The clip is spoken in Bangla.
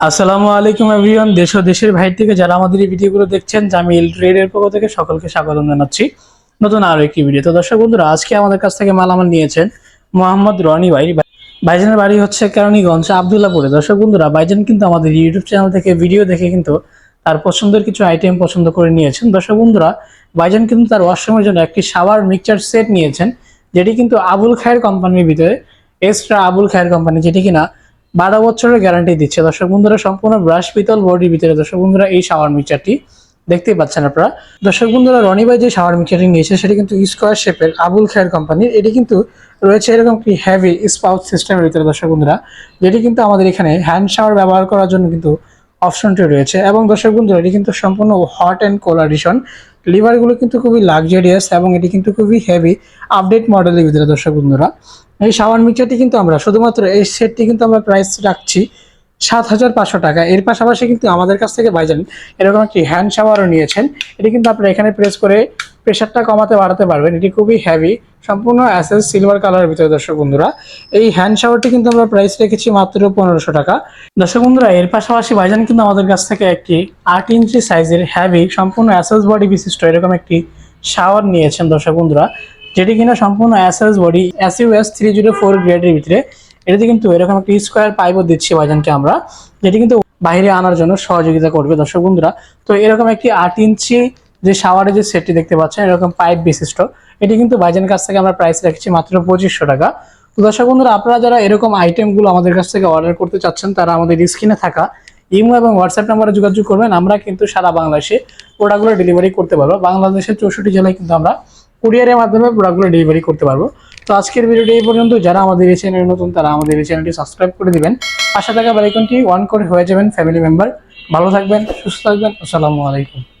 আসসালামু আলাইকুম এভরিওয়ান, দেশ ও দেশের বাইরে থেকে যারা আমাদের এই ভিডিওগুলো দেখছেন, জামিল ট্রেডের পক্ষ থেকে সকলকে স্বাগত জানাচ্ছি নতুন আরও একটি ভিডিও। তো দর্শক বন্ধুরা, আজকে আমাদের কাছ থেকে মালামাল নিয়েছেন মোহাম্মদ রনি ভাই। ভাইজানের বাড়ি হচ্ছে কেরানীগঞ্জ, আবদুল্লাপুরে। দর্শক বন্ধুরা, ভাইজান কিন্তু আমাদের ইউটিউব চ্যানেল থেকে ভিডিও দেখে কিন্তু তার পছন্দের কিছু আইটেম পছন্দ করে নিয়েছেন। দর্শক বন্ধুরা, ভাইজান কিন্তু তার ওয়াশরুমের জন্য একটি শাওয়ার মিক্সচার সেট নিয়েছেন, যেটি কিন্তু আবুল খায়ের কোম্পানির ভিতরে এক্সট্রা আবুল খায়ের কোম্পানি যেটি কিনা বারো বছরের গ্যারান্টি দিচ্ছে। দর্শক বন্ধুরা, সম্পূর্ণ ব্রাশ পিতল বডির ভিতরে। দর্শক বন্ধুরা, এই শাওয়ার মিক্সারটি দেখতেই পাচ্ছেন আপনারা। দর্শক বন্ধুরা, রনি ভাই যে শাওয়ার মিক্সারটি নিয়েছে, সেটি কিন্তু স্কোয়ার শেপের আবুল খেয়ার কোম্পানির এটি কিন্তু রয়েছে এরকম কি হেভি স্পাউট সিস্টেমের ভিতরে, দর্শক বন্ধুরা, যেটি কিন্তু আমাদের এখানে হ্যান্ড শাওয়ার ব্যবহার করার জন্য কিন্তু অপশনটি রয়েছে এবং দর্শক বন্ধুরা এটি কিন্তু সম্পূর্ণ হট অ্যান্ড কোল এডিশন লিভারগুলো কিন্তু খুবই লাক্সারিয়াস এবং এটি কিন্তু খুবই হেভি আপডেট মডেলের ভিতরে দর্শক বন্ধুরা। এই শাওয়ার মিক্সারটি কিন্তু আমরা শুধুমাত্র এই সেটটি কিন্তু আমরা প্রাইস রাখছি সাত হাজার পাঁচশো টাকা। এর পাশাপাশি কিন্তু আমাদের কাছ থেকে ভাইজান এরকম একটি হ্যান্ড শাওয়ারও নিয়েছেন। এটি কিন্তু আপনারা এখানে প্রেস করে প্রেশারটা কমাতে বাড়াতে পারবেন। এটি খুবই হ্যাভি সম্পূর্ণ অ্যাসেস সিলভার কালারের ভিতরে দর্শক বন্ধুরা। এই হ্যান্ড শাওয়ারটি কিন্তু আমরা প্রাইস রেখেছি মাত্র পনেরোশো টাকা। দর্শক বন্ধুরা, এর পাশাপাশি ভাইজান কিন্তু আমাদের কাছ থেকে একটি আট ইঞ্চি সাইজের হ্যাভি সম্পূর্ণ অ্যাসেস বডি বিশিষ্ট এরকম একটি শাওয়ার নিয়েছেন দর্শক বন্ধুরা, যেটি কিনা সম্পূর্ণ SS body S three zero four গ্রেডের ভিতরে। এটাতে কিন্তু এরকম একটি স্কোয়ার পাইপও দিচ্ছি ভাইজানকে আমরা, যেটি কিন্তু বাইরে আনার জন্য সহযোগিতা করবে দর্শক বন্ধুরা। তো এরকম একটি আট ইঞ্চি যে শাওয়ারের যে সেটটি দেখতে পাচ্ছেন, এরকম পাইপ বিশিষ্ট এটি কিন্তু ভাইজানের কাছ থেকে আমরা প্রাইস রেখেছি মাত্র পঁচিশশো টাকা। তো দর্শক বন্ধুরা, আপনারা যারা এরকম আইটেমগুলো আমাদের কাছ থেকে অর্ডার করতে চাচ্ছেন, তারা আমাদের স্ক্রিনে থাকা ইমো এবং হোয়াটসঅ্যাপ নাম্বারে যোগাযোগ করবেন। আমরা কিন্তু সারা বাংলাদেশে প্রোডাক্টগুলো ডেলিভারি করতে পারব। বাংলাদেশের চৌষট্টি জেলায় কিন্তু আমরা কুরিয়ারের মাধ্যমে প্রোডাক্টগুলো ডেলিভারি করতে পারব। তো আজকের ভিডিওটি এই পর্যন্ত। যারা আমাদের এই চ্যানেলে নতুন, তারা আমাদের এই চ্যানেলটি সাবস্ক্রাইব করে দিবেন। পাশে থাকা বেলাইকনটি ওয়ান করে হয়ে যাবেন ফ্যামিলি মেম্বার ভালো থাকবেন, সুস্থ থাকবেন। আসসালামু আলাইকুম।